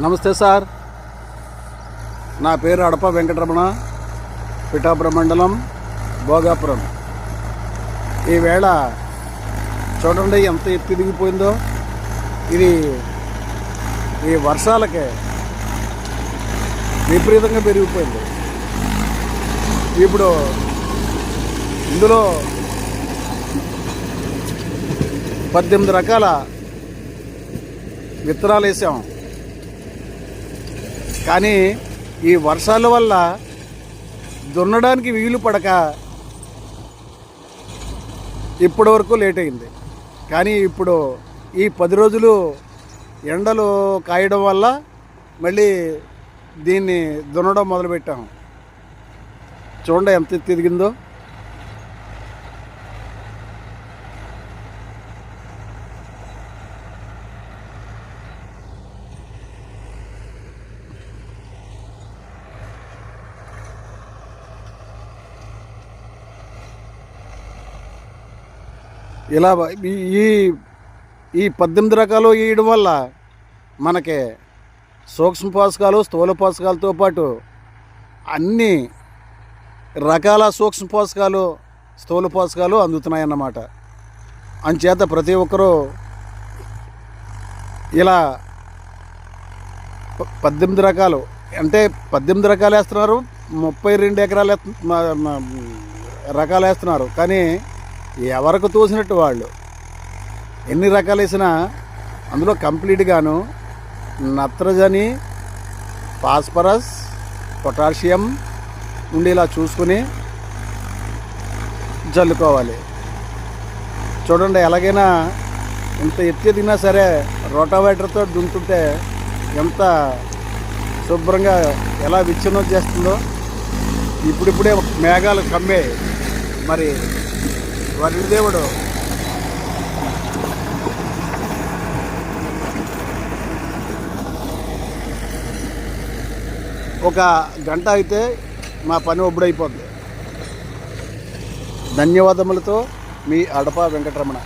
నమస్తే సార్. నా పేరు అడప వెంకటరమణ పిఠాపురం మండలం భోగాపురం. ఈవేళ చూడండి ఎంత ఎత్తు దిగిపోయిందో ఇది ఈ వర్షాలకే విపరీతంగా పెరిగిపోయింది. ఇప్పుడు ఇందులో పద్దెనిమిది రకాల విత్తనాలు వేసాం. కానీ ఈ వర్షాల వల్ల దున్నడానికి వీలు పడక ఇప్పటి వరకు లేట్ అయింది. కానీ ఇప్పుడు ఈ పది రోజులు ఎండలు కాయడం వల్ల మళ్ళీ దీన్ని దున్నడం మొదలుపెట్టాము చూడండి ఎంత తిరిగిందో ఇలా ఈ- ఈ ఈ పద్దెనిమిది రకాలు వేయడం వల్ల మనకి సూక్ష్మ పోషకాలు స్థూల పోషకాలతో పాటు అన్ని రకాల సూక్ష్మ పోషకాలు స్థూల పోషకాలు అందుతున్నాయన్నమాట. అంచేత ప్రతి ఒక్కరూ ఇలా పద్దెనిమిది రకాలు అంటే పద్దెనిమిది రకాలు వేస్తున్నారు ముప్పై రెండు ఎకరాలు రకాలు వేస్తున్నారు. కానీ ఎవరికి తోసినట్టు వాళ్ళు? ఎన్ని రకాలు వేసినా అందులో కంప్లీట్గాను నత్రజని ఫాస్ఫరస్ పొటాషియం ఉండేలా చూసుకుని జల్లుకోవాలి. చూడండి ఎలాగైనా ఇంత ఎత్తి తిన్నా సరే రోటావేటర్తో దున్తుంటే ఎంత శుభ్రంగా ఎలా విచ్ఛిన్నం చేస్తుందో. ఇప్పుడిప్పుడే మేఘాలు కమ్మే మరి వరుణదేవుడు ఒక గంట అయితే మా పని ఒబ్బడైపోద్ది. ధన్యవాదములతో మీ అడప వెంకటరమణ.